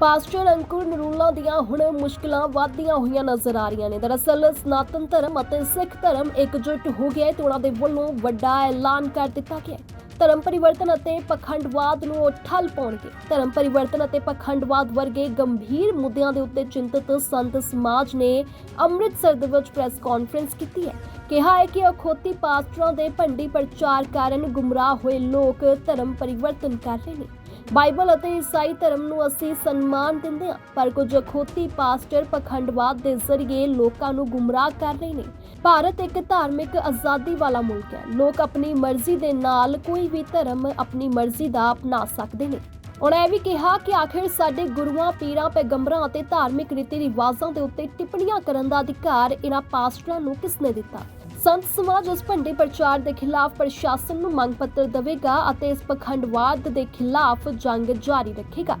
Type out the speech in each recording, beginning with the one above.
Pastor ਅੰਕੁਰ ਨਰੂਲਾ ਦੀਆਂ ਹੁਣ ਮੁਸ਼ਕਲਾਂ ਵੱਧਦੀਆਂ ਹੋਈਆਂ ਨਜ਼ਰ ਆ ਰਹੀਆਂ ਨੇ। ਦਰਅਸਲ ਸਨਾਤਨ ਧਰਮ ਅਤੇ ਸਿੱਖ ਧਰਮ ਇਕਜੁੱਟ ਹੋ ਗਿਆ ਹੈ ਤੇ ਉਹਨਾਂ ਦੇ ਵੱਲੋਂ ਵੱਡਾ ਐਲਾਨ ਕਰ ਦਿੱਤਾ ਗਿਆ ਹੈ। ਧਰਮ ਪਰਿਵਰਤਨ ਅਤੇ ਪਖੰਡਵਾਦ ਨੂੰ ਠੱਲ ਪਾਉਣਗੇ। ਧਰਮ ਪਰਿਵਰਤਨ ਅਤੇ ਪਖੰਡਵਾਦ ਵਰਗੇ ਗੰਭੀਰ ਮੁੱਦਿਆਂ ਦੇ ਉੱਤੇ ਚਿੰਤਤ ਸੰਤ ਸਮਾਜ ਨੇ ਅੰਮ੍ਰਿਤਸਰ ਦੇ ਵਿੱਚ ਪ੍ਰੈਸ ਕਾਨਫਰੰਸ ਕੀਤੀ ਹੈ। ਕਿਹਾ ਹੈ ਕਿ ਅਖੋਤੀ ਪਾਸਟਰਾਂ ਦੇ ਭੰਡੀ ਪ੍ਰਚਾਰ ਕਾਰਨ ਗੁੰਮਰਾਹ ਹੋਏ ਲੋਕ ਧਰਮ ਪਰਿਵਰਤਨ ਕਰ ਰਹੇ ਨੇ। ਬਾਈਬਲ ਅਤੇ ਈਸਾਈ ਧਰਮ ਨੂੰ ਅਸੀਂ ਸਨਮਾਨ ਦਿੰਦੇ ਹਾਂ, ਪਰ ਕੁਝ ਅਖੋਤੀ ਪਾਸਟਰ ਪਖੰਡਵਾਦ ਦੇ ਜ਼ਰੀਏ ਲੋਕਾਂ ਨੂੰ ਗੁੰਮਰਾਹ ਕਰ ਰਹੇ ਨੇ। ਭਾਰਤ ਇੱਕ ਧਾਰਮਿਕ ਆਜ਼ਾਦੀ ਵਾਲਾ ਮੁਲਕ ਹੈ। ਲੋਕ ਆਪਣੀ ਮਰਜ਼ੀ ਦੇ ਨਾਲ ਕੋਈ ਵੀ ਧਰਮ ਆਪਣੀ ਮਰਜ਼ੀ ਦਾ ਅਪਣਾ ਸਕਦੇ ਨੇ। ਉਹਨਾਂ ਇਹ ਵੀ ਕਿਹਾ ਕਿ ਆਖਿਰ ਸਾਡੇ ਗੁਰੂਆਂ, ਪੀਰਾਂ, ਪੈਗੰਬਰਾਂ ਅਤੇ ਧਾਰਮਿਕ ਰੀਤੀ ਰਿਵਾਜ਼ਾਂ ਦੇ ਉੱਤੇ ਟਿੱਪਣੀਆਂ ਕਰਨ ਦਾ ਅਧਿਕਾਰ ਇਹਨਾਂ ਪਾਸਟਰਾਂ ਨੂੰ ਕਿਸਨੇ ਦਿੱਤਾ? ਸੰਤ ਸਮਾਜ ਇਸ ਭੰਡੇ ਪ੍ਰਚਾਰ ਦੇ ਖਿਲਾਫ ਪ੍ਰਸ਼ਾਸਨ ਨੂੰ ਮੰਗ ਪੱਤਰ ਦੇਵੇਗਾ ਅਤੇ ਇਸ ਪਖੰਡਵਾਦ ਦੇ ਖਿਲਾਫ ਜੰਗ ਜਾਰੀ ਰੱਖੇਗਾ।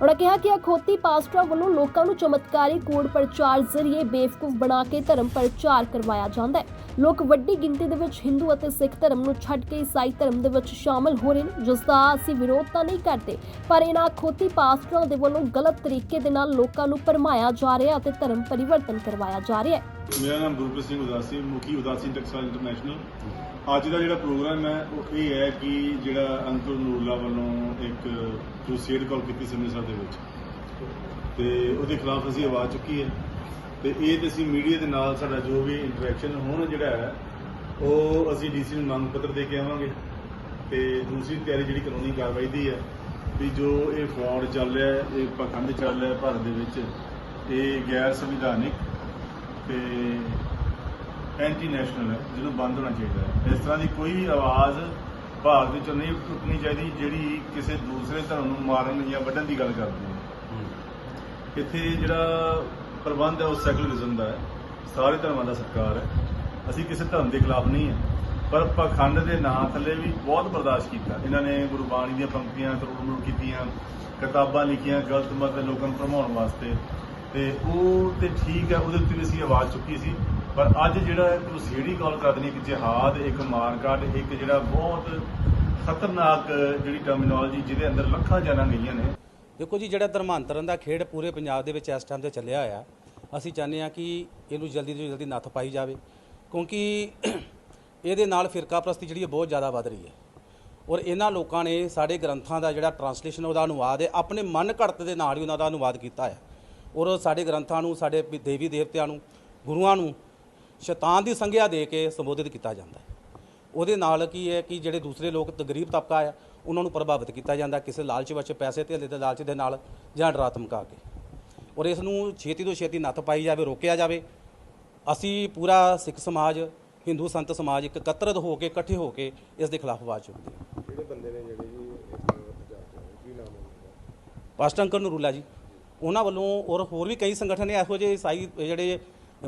ਉਹਨਾਂ ਕਿਹਾ ਕਿ ਅਖੋਤੀ ਪਾਸਟਰਾਂ ਵੱਲੋਂ ਲੋਕਾਂ ਨੂੰ ਚਮਤਕਾਰੀ ਕੋਡ ਪ੍ਰਚਾਰ ਜ਼ਰੀਏ ਬੇਵਕੂਫ ਬਣਾ ਕੇ ਧਰਮ ਪ੍ਰਚਾਰ ਕਰਵਾਇਆ ਜਾਂਦਾ ਹੈ। ਲੋਕ ਵੱਡੀ ਗਿਣਤੀ ਦੇ ਵਿੱਚ ਹਿੰਦੂ ਅਤੇ ਸਿੱਖ ਧਰਮ ਨੂੰ ਛੱਡ ਕੇ ਈਸਾਈ ਧਰਮ ਦੇ ਵਿੱਚ ਸ਼ਾਮਲ ਹੋ ਰਹੇ ਨੇ ਜਿਸ ਦਾ ਅਸੀਂ ਵਿਰੋਧ ਤਾਂ ਨਹੀਂ ਕਰਦੇ, ਪਰ ਇਹਨਾਂ ਅਖੋਤੀ ਪਾਸਟਰਾਂ ਦੇ ਵੱਲੋਂ ਗਲਤ ਤਰੀਕੇ ਦੇ ਨਾਲ ਲੋਕਾਂ ਨੂੰ ਭਰਮਾਇਆ ਜਾ ਰਿਹਾ ਅਤੇ ਧਰਮ ਪਰਿਵਰਤਨ ਕਰਵਾਇਆ ਜਾ ਰਿਹਾ ਹੈ। ਮੇਰਾ ਨਾਮ ਗੁਰਪ੍ਰੀਤ ਸਿੰਘ ਉਦਾਸੀ, ਮੁਖੀ ਉਦਾਸੀ ਟੈਕਸਟਾਈਲ ਇੰਟਰਨੈਸ਼ਨਲ। ਅੱਜ ਦਾ ਜਿਹੜਾ ਪ੍ਰੋਗਰਾਮ ਹੈ, ਉਹ ਇਹ ਹੈ ਕਿ ਜਿਹੜਾ ਅੰਕੁਰ ਨੂਰਲਾ ਵੱਲੋਂ ਇੱਕ ਕ੍ਰੂਸੇਡ ਕਾਲ ਕੀਤੀ ਸੀ ਦੇ ਵਿੱਚ। ਤੇ ਉਹਦੇ ਖਿਲਾਫ ਅਸੀਂ ਆਵਾਜ਼ ਚੁੱਕੀ ਹੈ। ਤੇ ਇਹ ਤੇ ਅਸੀਂ ਮੀਡੀਆ ਦੇ ਨਾਲ ਸਾਡਾ ਜੋ ਵੀ ਇੰਟਰੈਕਸ਼ਨ ਹੁਣ ਜਿਹੜਾ ਹੈ ਉਹ ਅਸੀਂ ਡੀਸੀ ਨੂੰ ਮੰਗ ਪੱਤਰ ਦੇ ਕੇ ਆਵਾਂਗੇ। ਤੇ ਦੂਸਰੀ ਤਿਆਰੀ ਜਿਹੜੀ ਕਾਨੂੰਨੀ ਕਾਰਵਾਈ ਦੀ ਹੈ ਵੀ ਜੋ ਇਹ ਫਰਾਡ ਚੱਲ ਰਿਹਾ ਹੈ ਇਹ ਪਖੰਡ ਚੱਲ ਰਿਹਾ ਹੈ ਭਾਰਤ ਦੇ ਵਿੱਚ ਇਹ ਗੈਰ ਸੰਵਿਧਾਨਿਕ ਤੇ ਐਂਟੀ ਨੈਸ਼ਨਲ ਹੈ ਜਿਹਨੂੰ ਬੰਦ ਹੋਣਾ ਚਾਹੀਦਾ ਹੈ। ਇਸ ਤਰ੍ਹਾਂ ਦੀ ਕੋਈ ਵੀ ਆਵਾਜ਼ ਭਾਰਤ ਵਿੱਚ ਨਹੀਂ ਉੱਠਣੀ ਚਾਹੀਦੀ ਜਿਹੜੀ ਕਿਸੇ ਦੂਸਰੇ ਧਰਮ ਨੂੰ ਮਾਰਨ ਜਾਂ ਵੱਢਣ ਦੀ ਗੱਲ ਕਰਦੀ ਹੈ। ਇੱਥੇ ਜਿਹੜਾ ਪ੍ਰਬੰਧ ਹੈ ਉਹ ਸੈਕੂਲਰਿਜ਼ਮ ਦਾ ਹੈ। ਸਾਰੇ ਧਰਮਾਂ ਦਾ ਸਤਿਕਾਰ ਹੈ। ਅਸੀਂ ਕਿਸੇ ਧਰਮ ਦੇ ਖਿਲਾਫ ਨਹੀਂ ਹੈ। ਪਰ ਪਖੰਡ ਦੇ ਨਾਂ ਥੱਲੇ ਵੀ ਬਹੁਤ ਬਰਦਾਸ਼ਤ ਕੀਤਾ। ਇਹਨਾਂ ਨੇ ਗੁਰਬਾਣੀ ਦੀਆਂ ਪੰਕਤੀਆਂ ਤਰੁੜ ਕੀਤੀਆਂ, ਕਿਤਾਬਾਂ ਲਿਖੀਆਂ, ਗਲਤ ਮਤ ਲੋਕਾਂ ਨੂੰ ਭਰਮਾਉਣ ਵਾਸਤੇ। ਤੇ ਉਹ ਤੇ ਠੀਕ ਹੈ, ਉਹਦੇ ਉੱਤੇ ਵੀ ਅਸੀਂ ਆਵਾਜ਼ ਚੁੱਕੀ ਸੀ। ਪਰ ਅੱਜ ਜਿਹੜਾ ਕ੍ਰੂਸੇਡੀ ਕਾਲ ਕਰਨੀ, ਇੱਕ ਜਿਹਾਦ, ਇੱਕ ਮਾਰਕਾਟ, ਇੱਕ ਜਿਹੜਾ ਬਹੁਤ ਖਤਰਨਾਕ ਜਿਹੜੀ ਟਰਮੀਨੋਲੋਜੀ ਜਿਹਦੇ ਅੰਦਰ ਲੱਖਾਂ ਜਾਨਾਂ ਗਈਆਂ ਨੇ ਦੇਖੋ ਜੀ, ਜਿਹੜਾ ਧਰਮਾਂਤਰਨ ਦਾ ਖੇਡ ਪੂਰੇ ਪੰਜਾਬ ਦੇ ਵਿੱਚ ਇਸ ਟਾਈਮ ਤੇ ਚੱਲਿਆ ਹੋਇਆ, ਅਸੀਂ ਚਾਹੁੰਦੇ ਹਾਂ ਕਿ ਇਹਨੂੰ ਜਲਦੀ ਤੋਂ ਜਲਦੀ ਨੱਥ ਪਾਈ ਜਾਵੇ, ਕਿਉਂਕਿ ਇਹਦੇ ਨਾਲ ਫਿਰਕਾ ਪ੍ਰਸਤੀ ਜਿਹੜੀ ਹੈ ਬਹੁਤ ਜ਼ਿਆਦਾ ਵੱਧ ਰਹੀ ਹੈ। ਔਰ ਇਹਨਾਂ ਲੋਕਾਂ ਨੇ ਸਾਡੇ ਗ੍ਰੰਥਾਂ ਦਾ ਜਿਹੜਾ ਟਰਾਂਸਲੇਸ਼ਨ ਉਹਦਾ ਅਨੁਵਾਦ ਹੈ, ਆਪਣੇ ਮਨ ਘੜਤ ਦੇ ਨਾਲ ਹੀ ਉਹਨਾਂ ਦਾ ਅਨੁਵਾਦ ਕੀਤਾ ਹੈ। ਔਰ ਸਾਡੇ ਗ੍ਰੰਥਾਂ ਨੂੰ, ਸਾਡੇ ਦੇਵੀ ਦੇਵਤਿਆਂ ਨੂੰ, ਗੁਰੂਆਂ ਨੂੰ ਸ਼ੈਤਾਨ ਦੀ ਸੰਗਿਆ ਦੇ ਕੇ ਸੰਬੋਧਿਤ ਕੀਤਾ ਜਾਂਦਾ ਹੈ। ਉਹਦੇ ਨਾਲ ਕੀ ਹੈ ਕਿ ਜਿਹੜੇ ਦੂਸਰੇ ਲੋਕ ਗਰੀਬ ਤਬਕਾ ਆ ਉਹਨਾਂ ਨੂੰ ਪ੍ਰਭਾਵਿਤ ਕੀਤਾ ਜਾਂਦਾ ਕਿਸੇ ਲਾਲਚ ਵਿੱਚ ਪੈਸੇ ਧੇਲੇ ਦੇ ਲਾਲਚ ਦੇ ਨਾਲ ਜਾਂ ਡਰਾ ਧਮਕਾ ਕੇ। ਔਰ ਇਸ ਨੂੰ ਛੇਤੀ ਤੋਂ ਛੇਤੀ ਨੱਥ ਪਾਈ ਜਾਵੇ ਰੋਕਿਆ ਜਾਵੇ। ਅਸੀਂ ਪੂਰਾ ਸਿੱਖ ਸਮਾਜ ਹਿੰਦੂ ਸੰਤ ਸਮਾਜ ਇੱਕ ਇਕੱਤਰਤ ਹੋ ਕੇ ਇਕੱਠੇ ਹੋ ਕੇ ਇਸ ਦੇ ਖਿਲਾਫ ਆਵਾਜ਼ ਚੁੱਕਦੇ ਹਾਂ। ਜਿਹੜੇ ਬੰਦੇ ਨੇ ਜਿਹੜੇ ਜੀ ਕੀ ਨਾਮ ਹੈ ਪਾਸਟਰ ਅੰਕਰ ਨਰੂਲਾ ਜੀ। ਉਹਨਾਂ ਵੱਲੋਂ ਔਰ ਹੋਰ ਵੀ ਕਈ ਸੰਗਠਨ ਨੇ ਇਹੋ ਜਿਹੇ ਈਸਾਈ ਜਿਹੜੇ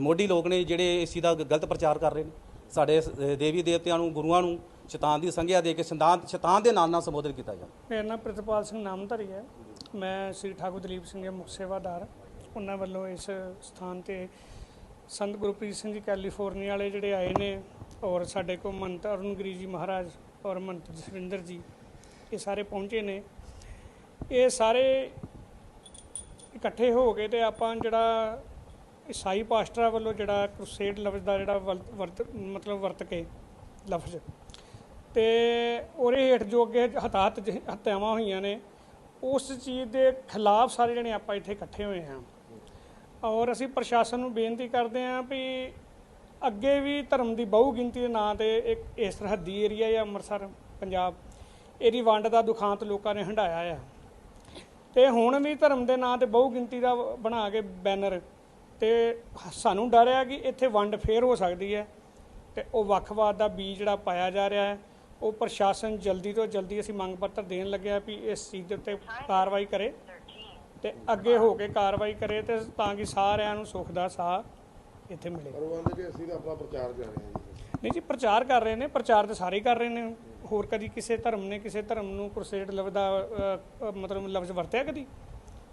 ਮੋਢੀ ਲੋਕ ਨੇ ਜਿਹੜੇ ਇਸ ਚੀਜ਼ ਦਾ ਗਲਤ ਪ੍ਰਚਾਰ ਕਰ ਰਹੇ ਨੇ। ਸਾਡੇ ਦੇਵੀ ਦੇਵਤਿਆਂ ਨੂੰ, ਗੁਰੂਆਂ ਨੂੰ ਸ਼ੈਤਾਨ ਦੀ ਸੰਗਿਆ ਦੇ ਕੇ ਸ਼ੈਤਾਨ ਸ਼ੈਤਾਨ ਦੇ ਨਾਲ ਨਾਲ ਸੰਬੋਧਿਤ ਕੀਤਾ ਜਾਂਦਾ ਮੇਰਾ ਨਾਮ ਪ੍ਰਿਤਪਾਲ ਸਿੰਘ ਨਾਮਧਾਰੀ ਹੈ। ਮੈਂ ਸ੍ਰੀ ਠਾਕੁਰ ਦਲੀਪ ਸਿੰਘ ਦੇ ਮੁੱਖ ਸੇਵਾਦਾਰ। ਉਹਨਾਂ ਵੱਲੋਂ ਇਸ ਸਥਾਨ ਤੇ ਸੰਤ ਗੁਰਪ੍ਰੀਤ ਸਿੰਘ ਜੀ ਕੈਲੀਫੋਰਨੀਆ ਵਾਲੇ ਜਿਹੜੇ ਆਏ ਨੇ ਔਰ ਸਾਡੇ ਕੋਲ ਮੰਤ ਅਰੁਣਗਿਰੀ ਜੀ ਮਹਾਰਾਜ ਔਰ ਮੰਤ ਜਸਵਿੰਦਰ ਜੀ, ਇਹ ਸਾਰੇ ਪਹੁੰਚੇ ਨੇ। ਇਹ ਸਾਰੇ ਇਕੱਠੇ ਹੋ ਕੇ ਤੇ ਆਪਾਂ ਜਿਹੜਾ ਈਸਾਈ ਪਾਸਟਰਾਂ ਵੱਲੋਂ ਜਿਹੜਾ ਕ੍ਰੂਸੇਡ ਲਫ਼ਜ਼ ਦਾ ਜਿਹੜਾ ਵਲ- ਵਰਤ, ਮਤਲਬ ਵਰਤ ਕੇ ਲਫ਼ਜ਼। ਤੇ ਉਹਦੇ ਹੇਠ ਜੋ ਅੱਗੇ ਹਤਾਹਤ ਜ- ਹੋਈਆਂ ਨੇ, ਉਸ ਚੀਜ਼ ਦੇ ਖਿਲਾਫ ਸਾਰੇ ਜਣੇ ਆਪਾਂ ਇੱਥੇ ਇਕੱਠੇ ਹੋਏ ਹਾਂ। ਔਰ ਅਸੀਂ ਪ੍ਰਸ਼ਾਸਨ ਨੂੰ ਬੇਨਤੀ ਕਰਦੇ ਹਾਂ ਵੀ ਅੱਗੇ ਵੀ ਧਰਮ ਦੀ ਬਹੁ ਗਿਣਤੀ ਦੇ ਨਾਂ ਤੇ ਇੱਕ ਇਸ ਸਰਹੱਦੀ ਏਰੀਆ ਹੈ ਅੰਮ੍ਰਿਤਸਰ, ਪੰਜਾਬ, ਇਹਦੀ ਵੰਡ ਦਾ ਦੁਖਾਂਤ ਲੋਕਾਂ ਨੇ ਹੰਢਾਇਆ ਆ। ਤੇ ਹੁਣ ਵੀ ਧਰਮ ਦੇ ਨਾਂ ਤੇ ਬਹੁ ਗਿਣਤੀ ਦਾ ਬਣਾ ਕੇ ਬੈਨਰ ਤੇ ਸਾਨੂੰ ਡਰ ਹੈ ਕਿ ਇੱਥੇ ਵੰਡ ਫੇਰ ਹੋ ਸਕਦੀ ਹੈ ਤੇ ਉਹ ਵੱਖਵਾਦ ਦਾ ਬੀਜ ਜਿਹੜਾ ਪਾਇਆ ਜਾ ਰਿਹਾ ਹੈ ਉਹ ਪ੍ਰਸ਼ਾਸਨ ਜਲਦੀ ਤੋਂ ਜਲਦੀ ਅਸੀਂ ਮੰਗ ਪੱਤਰ ਦੇਣ ਲੱਗਿਆ ਵੀ ਇਸ ਚੀਜ਼ ਦੇ ਉੱਤੇ ਕਾਰਵਾਈ ਕਰੇ ਤੇ ਅੱਗੇ ਹੋ ਕੇ ਕਾਰਵਾਈ ਕਰੇ ਤੇ ਤਾਂ ਕਿ ਸਾਰਿਆਂ ਨੂੰ ਸੁੱਖ ਦਾ ਸਾਹ ਇੱਥੇ ਮਿਲੇ। ਪਰ ਉਹ ਆਂਦੇ ਕਿ ਅਸੀਂ ਤਾਂ ਆਪਣਾ ਪ੍ਰਚਾਰ ਕਰ ਰਹੇ ਹਾਂ ਜੀ। ਨਹੀਂ ਜੀ ਪ੍ਰਚਾਰ ਕਰ ਰਹੇ ਨੇ ਪ੍ਰਚਾਰ ਤਾਂ ਸਾਰੇ ਕਰ ਰਹੇ ਨੇ। ਹੋਰ ਕਦੀ ਕਿਸੇ ਧਰਮ ਨੇ ਕਿਸੇ ਧਰਮ ਨੂੰ ਕ੍ਰੂਸੇਡ ਲਫ਼ਜ਼ ਦਾ ਅ, ਅ, ਮਤਲਬ ਲਫ਼ਜ਼ ਵਰਤਿਆ ਕਦੀ?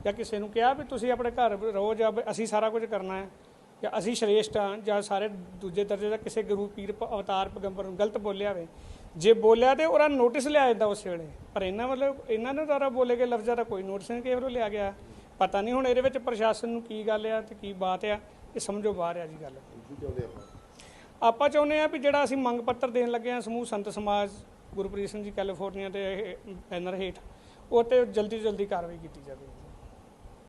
ਜਾਂ ਕਿਸੇ ਨੂੰ ਕਿਹਾ ਵੀ ਤੁਸੀਂ ਆਪਣੇ ਘਰ ਰਹੋ ਜਾਂ ਅਸੀਂ ਸਾਰਾ ਕੁਝ ਕਰਨਾ ਹੈ, ਜਾਂ ਅਸੀਂ ਸ਼੍ਰੇਸ਼ਟ ਹਾਂ, ਜਾਂ ਸਾਰੇ ਦੂਜੇ ਦਰਜੇ ਦਾ ਕਿਸੇ ਗੁਰੂ ਪੀਰ, ਅਵਤਾਰ, ਪੈਗੰਬਰ ਨੂੰ ਗਲਤ ਬੋਲਿਆ ਹੋਵੇ ਜੇ ਬੋਲਿਆ ਤੇ ਉਹਦਾ ਨੋਟਿਸ ਲਿਆ ਜਾਂਦਾ ਉਸ ਵੇਲੇ। ਪਰ ਇਹਨਾਂ ਵੱਲੋਂ ਇਹਨਾਂ ਨੇ ਦੁਆਰਾ ਬੋਲੇ ਗਏ ਲਫ਼ਜ਼ਾਂ ਦਾ ਕੋਈ ਨੋਟਿਸ ਨਹੀਂ, ਕਿਸੇ ਵੱਲੋਂ ਲਿਆ ਗਿਆ। ਪਤਾ ਨਹੀਂ ਹੁਣ ਇਹਦੇ ਵਿੱਚ ਪ੍ਰਸ਼ਾਸਨ ਨੂੰ ਕੀ ਗੱਲ ਆ ਤੇ ਕੀ ਬਾਤ ਆ, ਇਹ ਸਮਝੋ ਬਾਹਰ ਆ ਜੀ ਗੱਲ। ਆਪਾਂ ਚਾਹੁੰਦੇ ਆ ਵੀ ਜਿਹੜਾ ਅਸੀਂ ਮੰਗ ਪੱਤਰ ਦੇਣ ਲੱਗੇ ਆ ਸਮੂਹ ਸੰਤ ਸਮਾਜ, ਗੁਰਪ੍ਰੀਤ ਸਿੰਘ ਜੀ ਕੈਲੀਫੋਰਨੀਆ ਤੇ ਬੈਨਰ ਹੇਠ, ਉਹ ਤੇ ਜਲਦੀ ਤੋਂ ਜਲਦੀ ਕਾਰਵਾਈ ਕੀਤੀ ਜਾਵੇ।